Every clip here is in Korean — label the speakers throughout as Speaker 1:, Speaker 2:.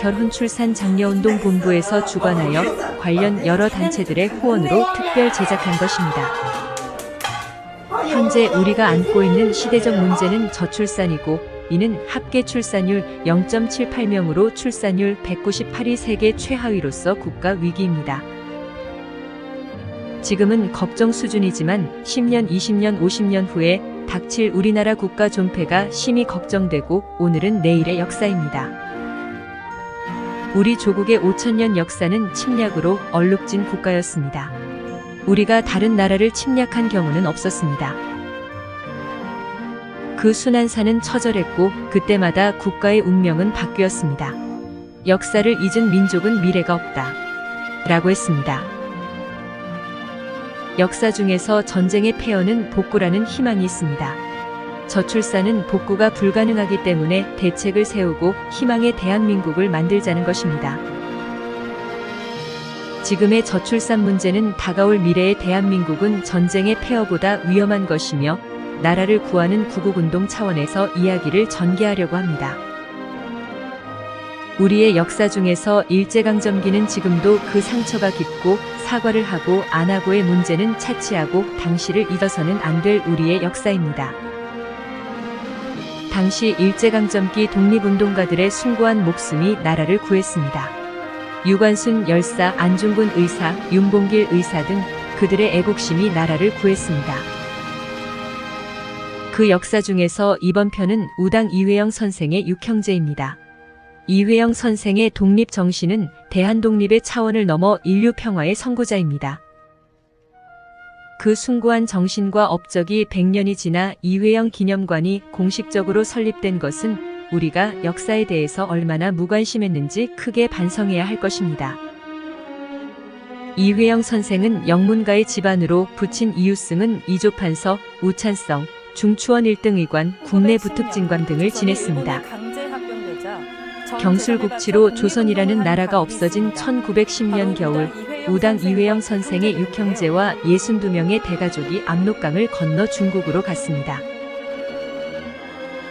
Speaker 1: 제작은 한국결혼 출산 장려운동 본부에서 주관하여 관련 여러 단체들의 후원으로 특별 제작한 것입니다. 현재 우리가 안고 있는 시대적 문제는 저출산이고 이는 합계 출산율 0.78명으로 출산율 198위 세계 최하위로서 국가 위기입니다. 지금은 걱정 수준이지만 10년, 20년, 50년 후에 닥칠 우리나라 국가 존폐가 심히 걱정되고 오늘은 내일의 역사입니다. 우리 조국의 5천년 역사는 침략으로 얼룩진 국가였습니다. 우리가 다른 나라를 침략한 경우는 없었습니다. 그 순환사는 처절했고 그때마다 국가의 운명은 바뀌었습니다. 역사를 잊은 민족은 미래가 없다. 라고 했습니다. 역사 중에서 전쟁의 폐허는 복구라는 희망이 있습니다. 저출산은 복구가 불가능하기 때문에 대책을 세우고 희망의 대한민국을 만들자는 것입니다. 지금의 저출산 문제는 다가올 미래의 대한민국은 전쟁의 폐허보다 위험한 것이며 나라를 구하는 구국운동 차원에서 이야기를 전개하려고 합니다. 우리의 역사 중에서 일제강점기는 지금도 그 상처가 깊고 사과를 하고 안 하고의 문제는 차치하고 당시를 잊어서는 안 될 우리의 역사입니다. 당시 일제강점기 독립운동가들의 숭고한 목숨이 나라를 구했습니다. 유관순 열사, 안중근 의사, 윤봉길 의사 등 그들의 애국심이 나라를 구했습니다. 그 역사 중에서 이번 편은 우당 이회영 선생의 육형제입니다. 이회영 선생의 독립 정신은 대한 독립의 차원을 넘어 인류 평화의 선구자입니다. 그 숭고한 정신과 업적이 100년이 지나 이회영 기념관이 공식적으로 설립된 것은 우리가 역사에 대해서 얼마나 무관심했는지 크게 반성해야 할 것입니다. 이회영 선생은 영문가의 집안으로 부친 이유승은 이조판서, 우찬성, 중추원 1등 의관, 국내 부특진관 등을 지냈습니다. 경술국치로 조선이라는 나라가 없어진 1910년 겨울 우당 이회영 선생의 육형제와 62명의 대가족이 압록강을 건너 중국으로 갔습니다.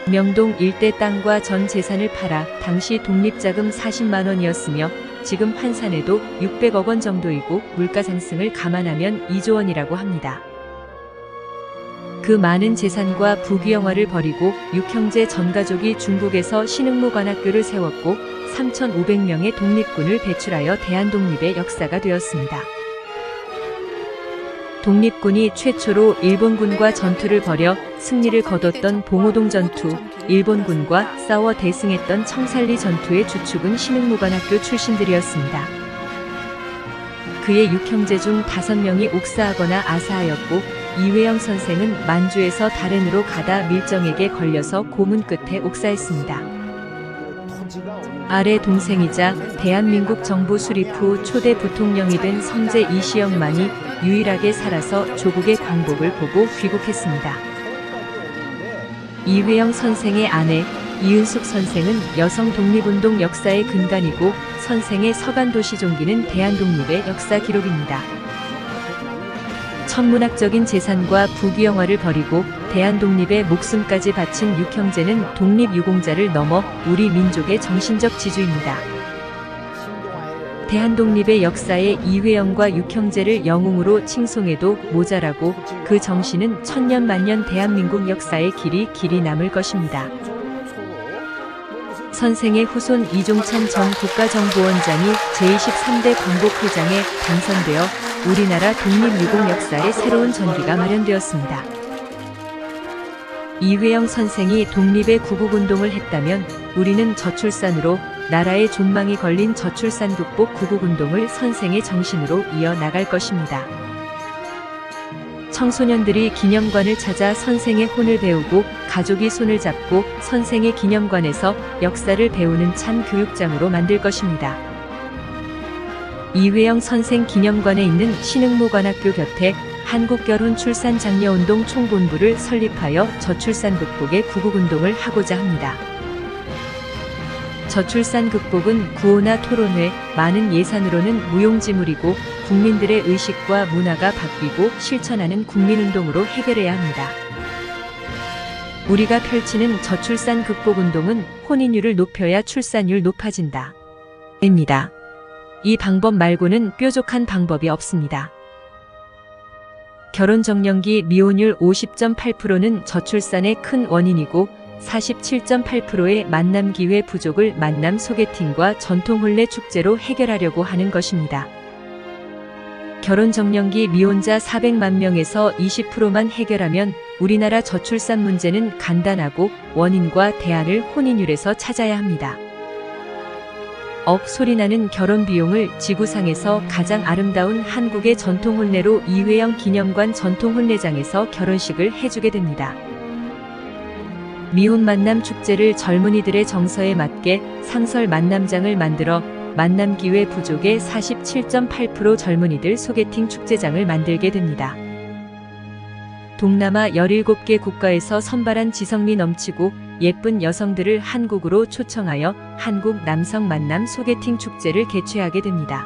Speaker 1: 명동 일대 땅과 전 재산을 팔아 당시 독립자금 40만 원이었으며 지금 환산해도 600억 원 정도이고 물가 상승을 감안하면 2조 원이라고 합니다. 그 많은 재산과 부귀영화를 버리고 육형제 전 가족이 중국에서 신흥무관학교를 세웠고 3,500명의 독립군을 배출하여 대한독립의 역사가 되었습니다. 독립군이 최초로 일본군과 전투를 벌여 승리를 거뒀던 봉오동 전투, 일본군과 싸워 대승했던 청살리 전투의 주축은 신흥무관학교 출신들이었습니다. 그의 육형제 중 다섯 명이 옥사하거나 아사하였고 이회영 선생은 만주에서 다른으로 가다 밀정에게 걸려서 고문 끝에 옥사했습니다. 아래 동생이자 대한민국 정부 수립 후 초대 부통령이 된 선제 이시영만이 유일하게 살아서 조국의 광복을 보고 귀국했습니다. 이회영 선생의 아내 이은숙 선생은 여성 독립운동 역사의 근간이고 선생의 서간도시 종기는 대한독립의 역사 기록입니다. 천문학적인 재산과 부귀영화를 버리고 대한독립에 목숨까지 바친 육형제는 독립유공자를 넘어 우리 민족의 정신적 지주입니다. 대한독립의 역사에 이회영과 육형제를 영웅으로 칭송해도 모자라고 그 정신은 천년 만년 대한민국 역사의 길이 길이 남을 것입니다. 선생의 후손 이종찬 전 국가정보원장이 제23대 광복회장에 당선되어 우리나라 독립유공 역사의 새로운 전기가 마련되었습니다. 이회영 선생이 독립의 구국운동을 했다면 우리는 저출산으로 나라의 존망이 걸린 저출산 극복 구국운동을 선생의 정신으로 이어나갈 것입니다. 청소년들이 기념관을 찾아 선생의 혼을 배우고 가족이 손을 잡고 선생의 기념관에서 역사를 배우는 참 교육장으로 만들 것입니다. 이회영 선생 기념관에 있는 신흥무관학교 곁에 한국결혼출산장려운동 총본부를 설립하여 저출산 극복의 구국운동을 하고자 합니다. 저출산 극복은 구호나 토론회, 많은 예산으로는 무용지물이고 국민들의 의식과 문화가 바뀌고 실천하는 국민운동으로 해결해야 합니다. 우리가 펼치는 저출산 극복 운동은 혼인율을 높여야 출산율 높아진다. 입니다. 이 방법 말고는 뾰족한 방법이 없습니다. 결혼 정년기 미혼율 50.8%는 저출산의 큰 원인이고 47.8%의 만남 기회 부족을 만남 소개팅과 전통 혼례 축제로 해결하려고 하는 것입니다. 결혼 정년기 미혼자 400만 명에서 20%만 해결하면 우리나라 저출산 문제는 간단하고 원인과 대안을 혼인율에서 찾아야 합니다. 억 소리나는 결혼 비용을 지구상에서 가장 아름다운 한국의 전통 혼례로 이회영 기념관 전통 혼례장에서 결혼식을 해주게 됩니다. 미혼 만남 축제를 젊은이들의 정서에 맞게 상설 만남장을 만들어 만남 기회 부족의 47.8% 젊은이들 소개팅 축제장을 만들게 됩니다. 동남아 17개 국가에서 선발한 지성미 넘치고 예쁜 여성들을 한국으로 초청하여 한국 남성 만남 소개팅 축제를 개최하게 됩니다.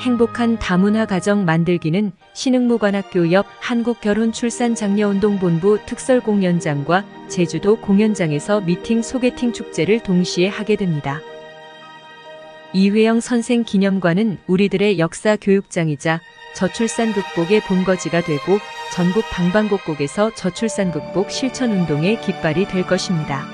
Speaker 1: 행복한 다문화 가정 만들기는 신흥무관학교 옆 한국결혼출산장려운동본부 특설공연장과 제주도 공연장에서 미팅 소개팅 축제를 동시에 하게 됩니다. 이회영 선생 기념관은 우리들의 역사 교육장이자 저출산 극복의 본거지가 되고 전국 방방곡곡에서 저출산 극복 실천 운동의 깃발이 될 것입니다.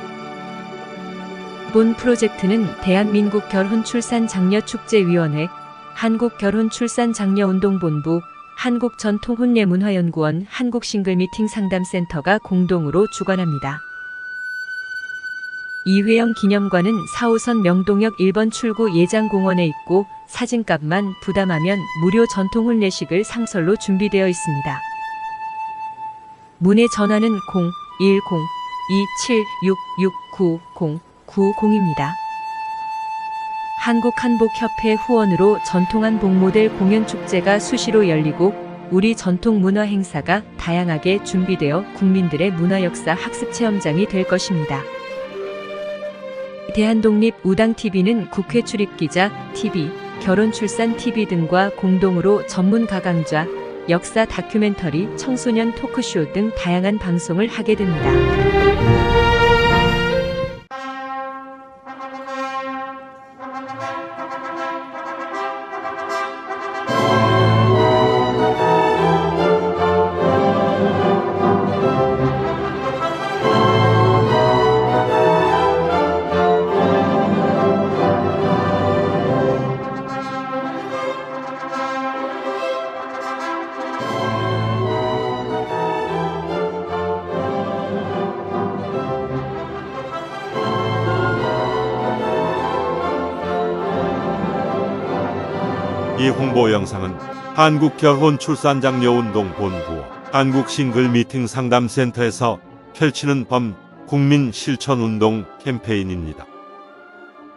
Speaker 1: 본 프로젝트는 대한민국 결혼출산장려축제위원회, 한국결혼출산장려운동본부, 한국전통혼례문화연구원 한국싱글미팅 상담센터가 공동으로 주관합니다. 이회영 기념관은 4호선 명동역 1번 출구 예장공원에 있고 사진값만 부담하면 무료 전통혼례식을 상설로 준비되어 있습니다. 문의 전화는 010-2766-9090입니다. 한국한복협회 후원으로 전통한 복 모델 공연 축제가 수시로 열리고 우리 전통 문화 행사가 다양하게 준비되어 국민들의 문화 역사 학습 체험장이 될 것입니다. 대한독립 우당TV는 국회 출입기자 TV, 결혼출산 TV 등과 공동으로 전문가 강좌, 역사 다큐멘터리, 청소년 토크쇼 등 다양한 방송을 하게 됩니다.
Speaker 2: 이 홍보 영상은 한국결혼출산장려운동본부 한국싱글미팅 상담센터에서 펼치는 범 국민 실천운동 캠페인입니다.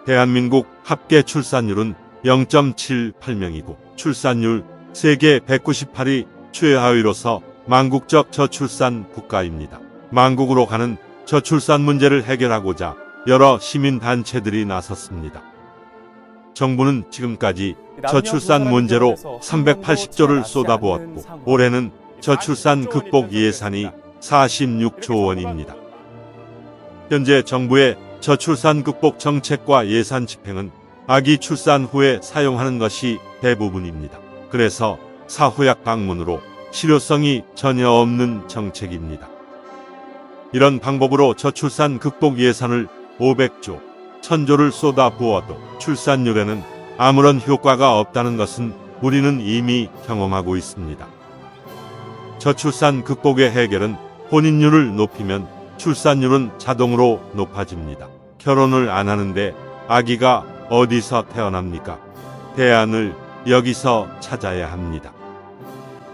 Speaker 2: 대한민국 합계 출산율은 0.78명이고 출산율 세계 198위 최하위로서 망국적 저출산 국가입니다. 망국으로 가는 저출산 문제를 해결하고자 여러 시민단체들이 나섰습니다. 정부는 지금까지 저출산 문제로 380조를 쏟아부었고 올해는 저출산 극복 예산이 46조 원입니다. 현재 정부의 저출산 극복 정책과 예산 집행은 아기 출산 후에 사용하는 것이 대부분입니다. 그래서 사후약 방문으로 실효성이 전혀 없는 정책입니다. 이런 방법으로 저출산 극복 예산을 500조, 1000조를 쏟아 부어도 출산율에는 아무런 효과가 없다는 것은 우리는 이미 경험하고 있습니다. 저출산 극복의 해결은 혼인율을 높이면 출산율은 자동으로 높아집니다. 결혼을 안 하는데 아기가 어디서 태어납니까? 대안을 여기서 찾아야 합니다.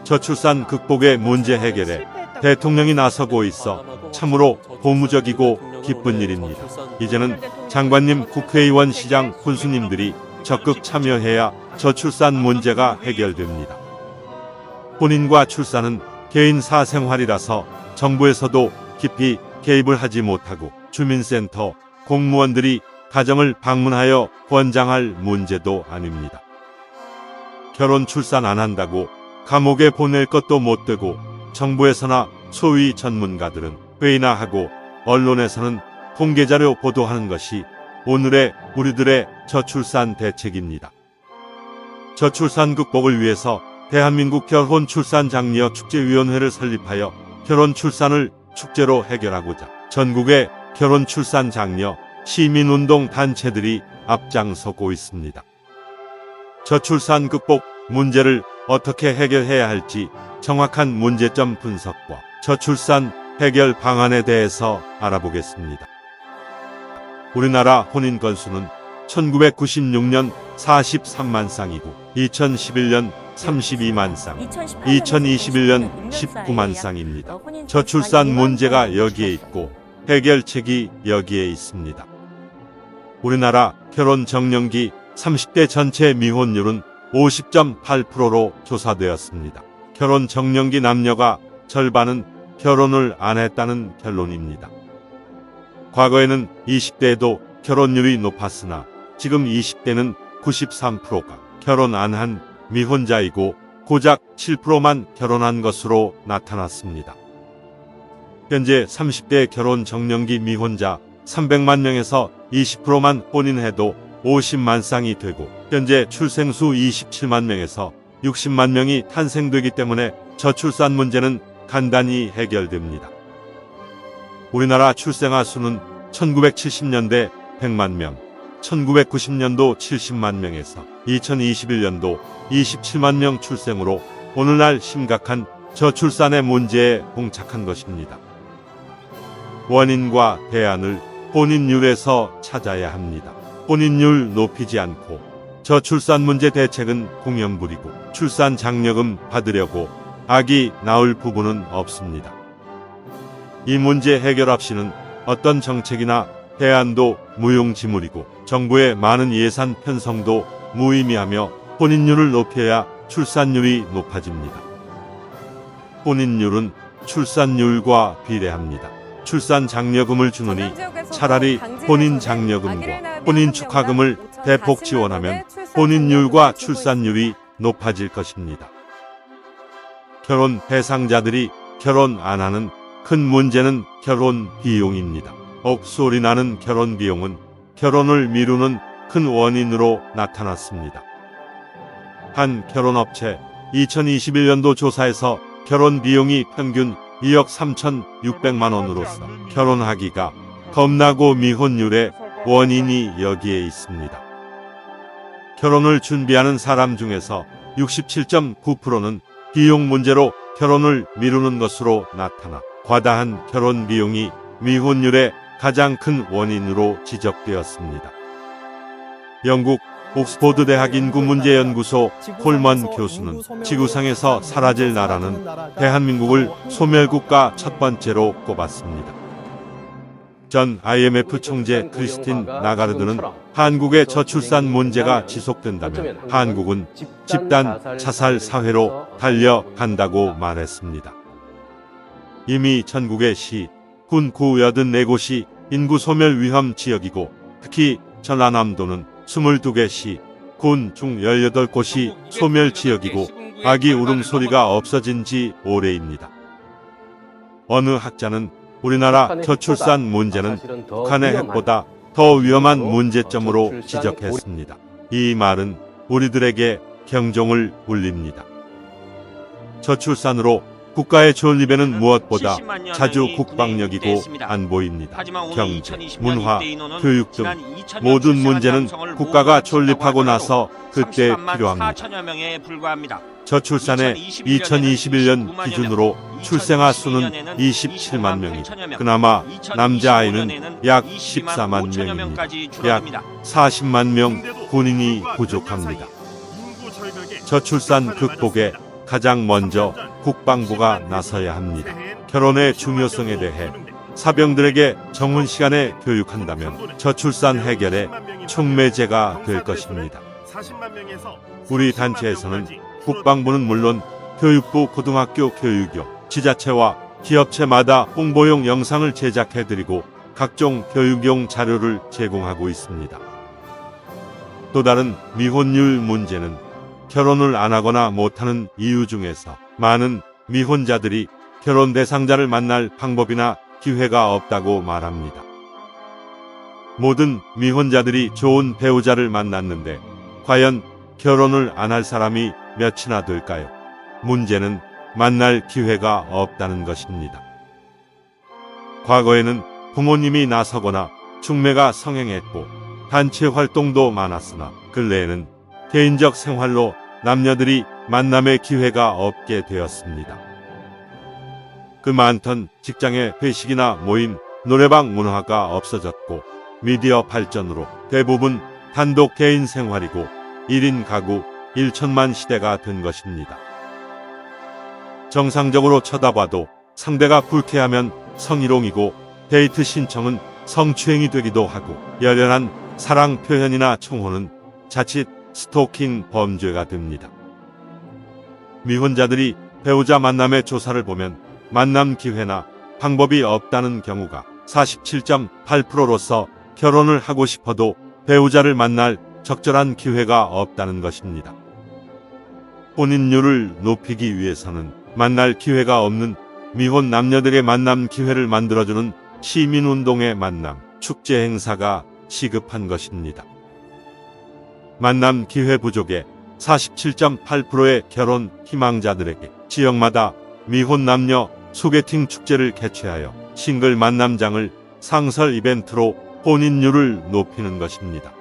Speaker 2: 저출산 극복의 문제 해결에 대통령이 나서고 있어 참으로 고무적이고 기쁜 일입니다. 이제는 장관님, 국회의원, 시장, 군수님들이 적극 참여해야 저출산 문제가 해결됩니다. 혼인과 출산은 개인 사생활이라서 정부에서도 깊이 개입을 하지 못하고 주민센터, 공무원들이 가정을 방문하여 권장할 문제도 아닙니다. 결혼 출산 안 한다고 감옥에 보낼 것도 못 되고 정부에서나 소위 전문가들은 회의나 하고 언론에서는 통계자료 보도하는 것이 오늘의 우리들의 저출산 대책입니다. 저출산 극복을 위해서 대한민국 결혼 출산 장려 축제위원회를 설립하여 결혼 출산을 축제로 해결하고자 전국의 결혼 출산 장려 시민운동 단체들이 앞장서고 있습니다. 저출산 극복 문제를 어떻게 해결해야 할지 정확한 문제점 분석과 저출산 해결 방안에 대해서 알아보겠습니다. 우리나라 혼인 건수는 1996년 43만 쌍이고 2011년 32만 쌍, 2021년 19만 쌍입니다. 저출산 문제가 여기에 있고 해결책이 여기에 있습니다. 우리나라 결혼 정년기 30대 전체 미혼율은 50.8%로 조사되었습니다. 결혼 정년기 남녀가 절반은 결혼을 안 했다는 결론입니다. 과거에는 20대에도 결혼율이 높았으나 지금 20대는 93%가 결혼 안 한 미혼자이고 고작 7%만 결혼한 것으로 나타났습니다. 현재 30대 결혼 정년기 미혼자 300만 명에서 20%만 혼인해도 50만 쌍이 되고 현재 출생수 27만 명에서 60만 명이 탄생되기 때문에 저출산 문제는 간단히 해결됩니다. 우리나라 출생아 수는 1970년대 100만 명, 1990년도 70만 명에서 2021년도 27만 명 출생으로 오늘날 심각한 저출산의 문제에 봉착한 것입니다. 원인과 대안을 혼인율에서 찾아야 합니다. 혼인율 높이지 않고 저출산 문제 대책은 공연 부리고 출산 장려금 받으려고 아기 낳을 부부는 없습니다. 이 문제 해결 없이는 어떤 정책이나 대안도 무용지물이고 정부의 많은 예산 편성도 무의미하며 혼인율을 높여야 출산율이 높아집니다. 혼인율은 출산율과 비례합니다. 출산 장려금을 주느니 차라리 혼인 장려금과 혼인 축하금을 대폭 지원하면 혼인율과 출산율이 높아질 것입니다. 결혼 대상자들이 결혼 안 하는 큰 문제는 결혼 비용입니다. 억소리 나는 결혼 비용은 결혼을 미루는 큰 원인으로 나타났습니다. 한 결혼업체 2021년도 조사에서 결혼 비용이 평균 2억 3,600만 원으로서 결혼하기가 겁나고 미혼율의 원인이 여기에 있습니다. 결혼을 준비하는 사람 중에서 67.9%는 비용 문제로 결혼을 미루는 것으로 나타나 과다한 결혼 비용이 미혼율의 가장 큰 원인으로 지적되었습니다. 영국 옥스포드 대학 인구 문제 연구소 콜먼 교수는 지구상에서 사라질 나라는 대한민국을 소멸국가 첫 번째로 꼽았습니다. 전 IMF 총재 크리스틴 나가르드는 한국의 저출산 문제가 지속된다면 한국은 집단 자살 사회로 달려간다고 말했습니다. 이미 전국의 시, 군, 구 84곳이 인구 소멸 위험 지역이고 특히 전라남도는 22개 시, 군, 중 18곳이 소멸 지역이고 아기 울음소리가 없어진 지 오래입니다. 어느 학자는 우리나라 저출산 문제는 북한의 핵보다 더 위험한 문제점으로 지적했습니다. 이 말은 우리들에게 경종을 울립니다. 저출산으로 국가의 존립에는 무엇보다 자주 국방력이고 안보입니다. 경제, 문화, 교육 등 모든 문제는 국가가 존립하고 나서 그때 필요합니다. 저출산의 2021년 기준으로 출생아 수는 27만 명이 그나마 남자아이는 약 14만 명입니다. 약 40만 명 군인이 부족합니다. 저출산 극복에 가장 먼저 국방부가 나서야 합니다. 결혼의 중요성에 대해 사병들에게 정훈 시간에 교육한다면 저출산 해결에 촉매제가 될 것입니다. 우리 단체에서는 국방부는 물론 교육부 고등학교 교육교, 지자체와 기업체마다 홍보용 영상을 제작해드리고 각종 교육용 자료를 제공하고 있습니다. 또 다른 미혼율 문제는 결혼을 안 하거나 못하는 이유 중에서 많은 미혼자들이 결혼 대상자를 만날 방법이나 기회가 없다고 말합니다. 모든 미혼자들이 좋은 배우자를 만났는데 과연 결혼을 안 할 사람이 몇이나 될까요? 문제는 만날 기회가 없다는 것입니다. 과거에는 부모님이 나서거나 중매가 성행했고 단체 활동도 많았으나 근래에는 개인적 생활로 남녀들이 만남의 기회가 없게 되었습니다. 그 많던 직장의 회식이나 모임, 노래방 문화가 없어졌고 미디어 발전으로 대부분 단독 개인 생활이고 1인 가구 1천만 시대가 된 것입니다. 정상적으로 쳐다봐도 상대가 불쾌하면 성희롱이고 데이트 신청은 성추행이 되기도 하고 열렬한 사랑 표현이나 총호는 자칫 스토킹 범죄가 됩니다. 미혼자들이 배우자 만남의 조사를 보면 만남 기회나 방법이 없다는 경우가 47.8%로서 결혼을 하고 싶어도 배우자를 만날 적절한 기회가 없다는 것입니다. 혼인율을 높이기 위해서는 만날 기회가 없는 미혼 남녀들의 만남 기회를 만들어주는 시민운동의 만남, 축제 행사가 시급한 것입니다. 만남 기회 부족에 47.8%의 결혼 희망자들에게 지역마다 미혼 남녀 소개팅 축제를 개최하여 싱글 만남장을 상설 이벤트로 혼인율을 높이는 것입니다.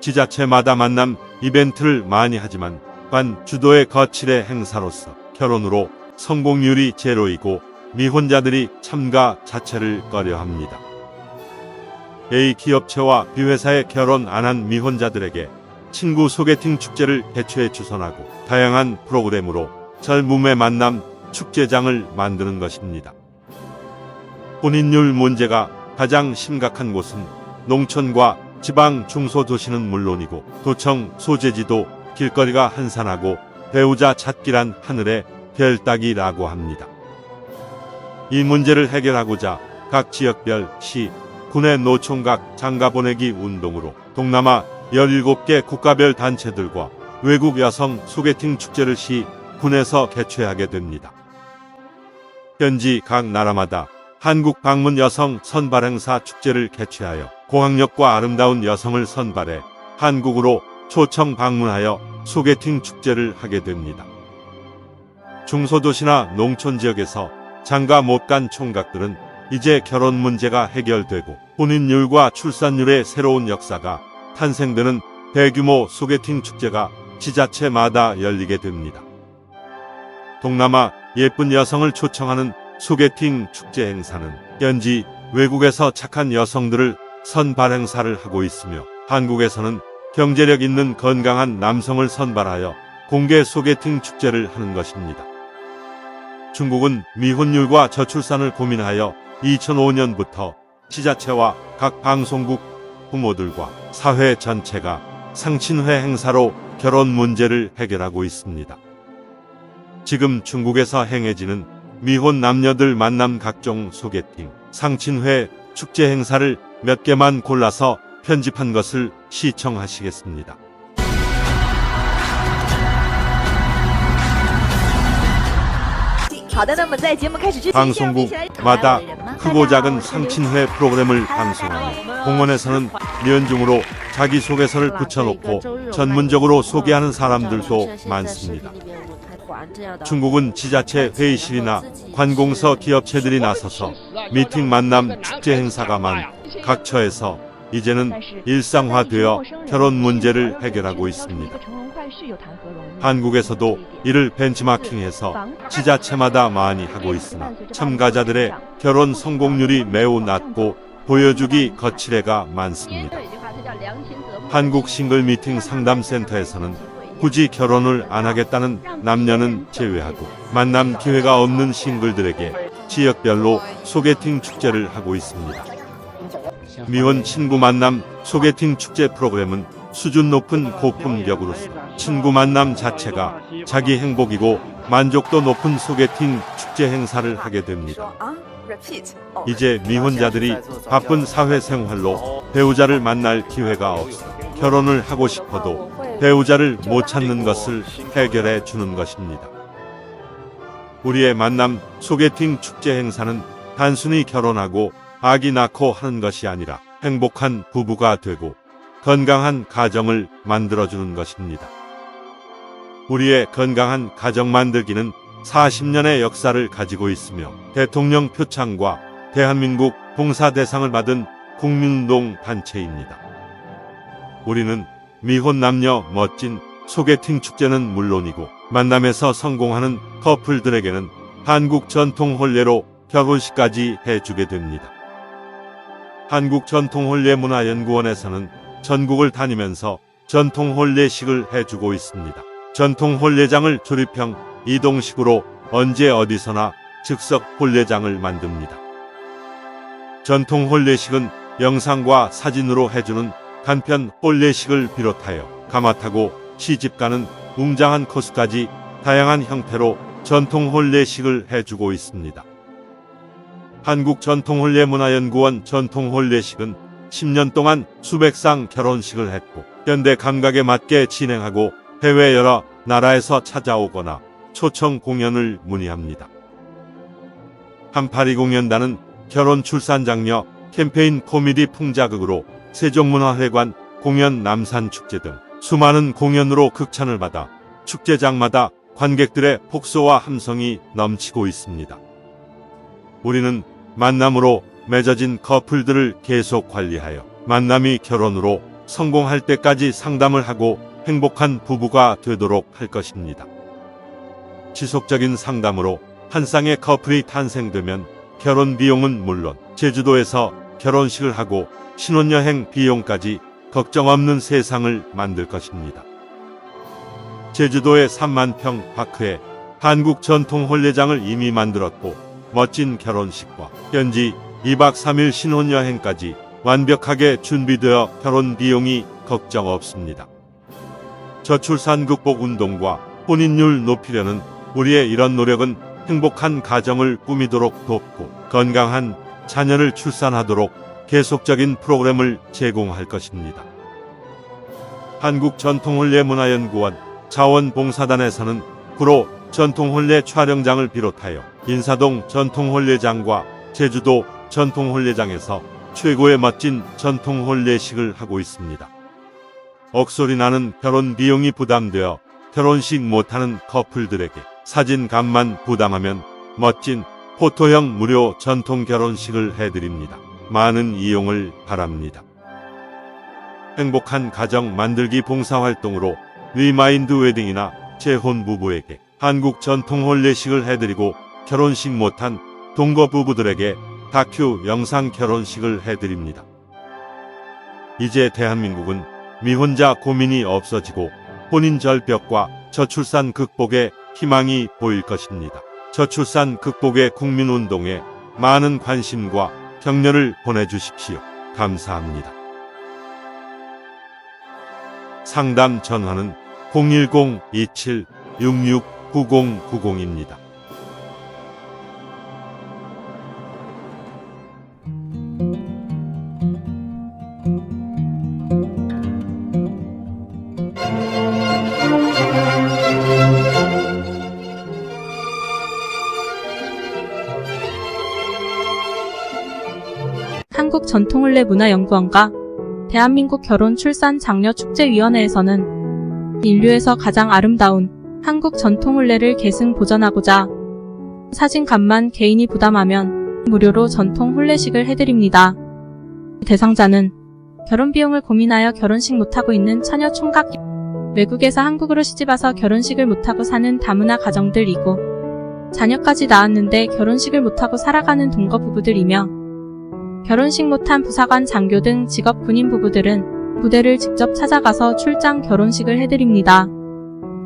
Speaker 2: 지자체마다 만남 이벤트를 많이 하지만 관 주도의 거칠의 행사로서 결혼으로 성공률이 제로이고 미혼자들이 참가 자체를 꺼려합니다. A 기업체와 B회사에 결혼 안 한 미혼자들에게 친구 소개팅 축제를 개최해 주선하고 다양한 프로그램으로 젊음의 만남 축제장을 만드는 것입니다. 혼인율 문제가 가장 심각한 곳은 농촌과 지방 중소도시는 물론이고 도청 소재지도 길거리가 한산하고 배우자 찾기란 하늘의 별 따기라고 합니다. 이 문제를 해결하고자 각 지역별 시, 군의 노총각 장가 보내기 운동으로 동남아 17개 국가별 단체들과 외국 여성 소개팅 축제를 시, 군에서 개최하게 됩니다. 현지 각 나라마다 한국 방문 여성 선발 행사 축제를 개최하여 고학력과 아름다운 여성을 선발해 한국으로 초청 방문하여 소개팅 축제를 하게 됩니다. 중소도시나 농촌 지역에서 장가 못 간 총각들은 이제 결혼 문제가 해결되고 혼인율과 출산율의 새로운 역사가 탄생되는 대규모 소개팅 축제가 지자체마다 열리게 됩니다. 동남아 예쁜 여성을 초청하는 소개팅 축제 행사는 현지 외국에서 착한 여성들을 선발 행사를 하고 있으며 한국에서는 경제력 있는 건강한 남성을 선발하여 공개 소개팅 축제를 하는 것입니다. 중국은 미혼율과 저출산을 고민하여 2005년부터 지자체와 각 방송국 부모들과 사회 전체가 상친회 행사로 결혼 문제를 해결하고 있습니다. 지금 중국에서 행해지는 미혼 남녀들 만남 각종 소개팅, 상친회, 축제 행사를 몇 개만 골라서 편집한 것을 시청하시겠습니다.
Speaker 3: 好的，那么在节目开始之前，
Speaker 2: 방송국마다 크고 작은 상친회 프로그램을 방송하며 공원에서는 면중으로 자기소개서를 붙여놓고 전문적으로 소개하는 사람들도 많습니다. 중국은 지자체 회의실이나 관공서 기업체들이 나서서 미팅 만남 축제 행사가 많 각처에서 이제는 일상화되어 결혼 문제를 해결하고 있습니다. 한국에서도 이를 벤치마킹해서 지자체마다 많이 하고 있으나 참가자들의 결혼 성공률이 매우 낮고 보여주기 거칠애가 많습니다. 한국 싱글 미팅 상담센터에서는 굳이 결혼을 안 하겠다는 남녀는 제외하고 만남 기회가 없는 싱글들에게 지역별로 소개팅 축제를 하고 있습니다. 미혼 친구 만남 소개팅 축제 프로그램은 수준 높은 고품격으로서 친구 만남 자체가 자기 행복이고 만족도 높은 소개팅 축제 행사를 하게 됩니다. 이제 미혼자들이 바쁜 사회생활로 배우자를 만날 기회가 없어 결혼을 하고 싶어도 배우자를 못 찾는 것을 해결해 주는 것입니다. 우리의 만남 소개팅 축제 행사는 단순히 결혼하고 아기 낳고 하는 것이 아니라 행복한 부부가 되고 건강한 가정을 만들어주는 것입니다. 우리의 건강한 가정 만들기는 40년의 역사를 가지고 있으며 대통령 표창과 대한민국 봉사대상을 받은 국민운동 단체입니다. 우리는 미혼 남녀 멋진 소개팅 축제는 물론이고 만남에서 성공하는 커플들에게는 한국 전통 혼례로 결혼식까지 해주게 됩니다. 한국 전통 혼례 문화연구원에서는 전국을 다니면서 전통 혼례식을 해주고 있습니다. 전통 혼례장을 조립형 이동식으로 언제 어디서나 즉석 혼례장을 만듭니다. 전통 혼례식은 영상과 사진으로 해주는 간편 혼례식을 비롯하여 가마타고 시집가는 웅장한 코스까지 다양한 형태로 전통 혼례식을 해주고 있습니다. 한국전통혼례문화연구원 전통혼례식은 10년 동안 수백 상 결혼식을 했고 현대 감각에 맞게 진행하고 해외 여러 나라에서 찾아오거나 초청 공연을 문의합니다. 한파리 공연단은 결혼 출산 장려 캠페인 코미디 풍자극으로 세종문화회관 공연 남산 축제 등 수많은 공연으로 극찬을 받아 축제장마다 관객들의 폭소와 함성이 넘치고 있습니다. 우리는 만남으로 맺어진 커플들을 계속 관리하여 만남이 결혼으로 성공할 때까지 상담을 하고 행복한 부부가 되도록 할 것입니다. 지속적인 상담으로 한 쌍의 커플이 탄생되면 결혼 비용은 물론 제주도에서 결혼식을 하고 신혼여행 비용까지 걱정 없는 세상을 만들 것입니다. 제주도의 3만 평 파크에 한국 전통 혼례장을 이미 만들었고 멋진 결혼식과 현지 2박 3일 신혼여행까지 완벽하게 준비되어 결혼 비용이 걱정 없습니다. 저출산 극복 운동과 혼인율 높이려는 우리의 이런 노력은 행복한 가정을 꾸미도록 돕고 건강한 자녀를 출산하도록 계속적인 프로그램을 제공할 것입니다. 한국전통혼례문화연구원 자원봉사단에서는 구로 전통혼례 촬영장을 비롯하여 인사동 전통혼례장과 제주도 전통혼례장에서 최고의 멋진 전통혼례식을 하고 있습니다. 억소리 나는 결혼 비용이 부담되어 결혼식 못하는 커플들에게 사진값만 부담하면 멋진 포토형 무료 전통 결혼식을 해드립니다. 많은 이용을 바랍니다. 행복한 가정 만들기 봉사활동으로 리마인드 웨딩이나 재혼 부부에게 한국 전통 혼례식을 해드리고 결혼식 못한 동거 부부들에게 다큐 영상 결혼식을 해드립니다. 이제 대한민국은 미혼자 고민이 없어지고 혼인 절벽과 저출산 극복에 희망이 보일 것입니다. 저출산 극복의 국민운동에 많은 관심과 격려를 보내주십시오. 감사합니다. 상담 전화는 010-2766-9090입니다.
Speaker 3: 전통혼례문화연구원과 대한민국 결혼 출산 장려 축제위원회에서는 인류에서 가장 아름다운 한국 전통혼례를 계승 보전하고자 사진값만 개인이 부담하면 무료로 전통 혼례식을 해드립니다. 대상자는 결혼 비용을 고민하여 결혼식 못하고 있는 처녀 총각 외국에서 한국으로 시집와서 결혼식을 못하고 사는 다문화 가정들이고 자녀까지 낳았는데 결혼식을 못하고 살아가는 동거 부부들이며 결혼식 못한 부사관 장교 등 직업 군인 부부들은 부대를 직접 찾아가서 출장 결혼식을 해드립니다.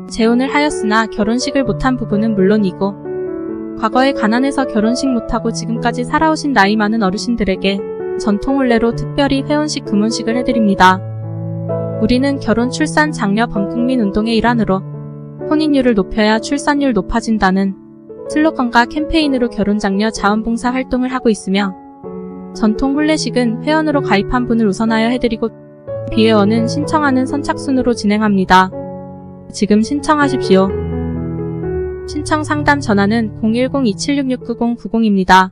Speaker 3: 재혼을 하였으나 결혼식을 못한 부부는 물론이고 과거에 가난해서 결혼식 못하고 지금까지 살아오신 나이 많은 어르신들에게 전통 혼례로 특별히 회원식 금혼식을 해드립니다. 우리는 결혼 출산 장려 범국민 운동의 일환으로 혼인율을 높여야 출산율 높아진다는 슬로건과 캠페인으로 결혼 장려 자원봉사 활동을 하고 있으며 전통 혼례식은 회원으로 가입한 분을 우선하여 해드리고 비회원은 신청하는 선착순으로 진행합니다. 지금 신청하십시오. 신청 상담 전화는 010-2766-9090입니다.